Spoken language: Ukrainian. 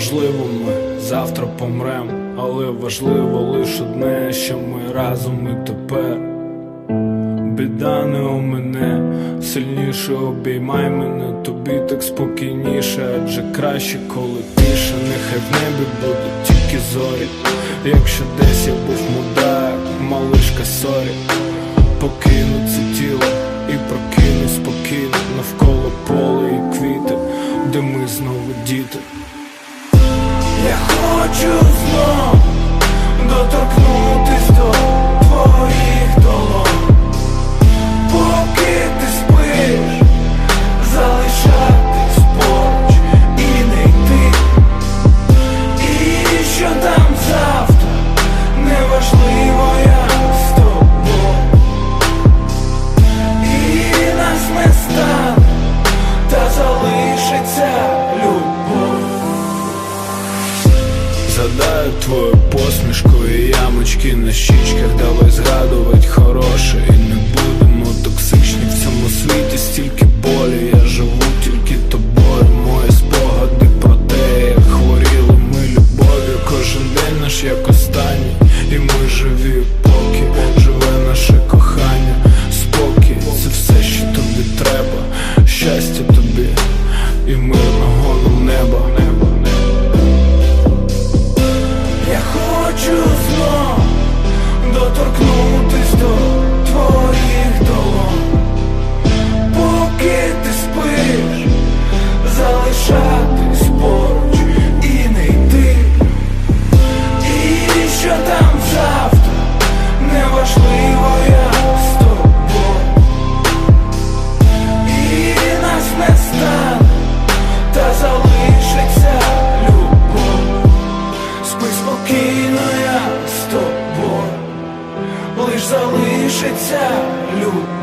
Можливо, ми завтра помрем, але важливо лише одне, що ми разом і тепер. Біда не у мене, сильніше обіймай мене, тобі так спокійніше, адже краще, коли тише, нехай в небі будуть тільки зорі. Якщо десь я був мудак, малишка сорі, покину це тіло і прокину спокійно навколо поле і квіти, де ми знову діти. Я хочу знов Згадаю твою посмішку і ямочки на щічках. Давай згадувати хороше і не будемо токсичні В цьому світі. Стільки болі, я живу тільки тобою. Мої спогади про те, як хворіли ми любов'ю. Кожен день наш як останній, і ми живі поки. Живе наше кохання, спокій, це все, що тобі треба, щастя тобі і мирного неба. Залишиться любов.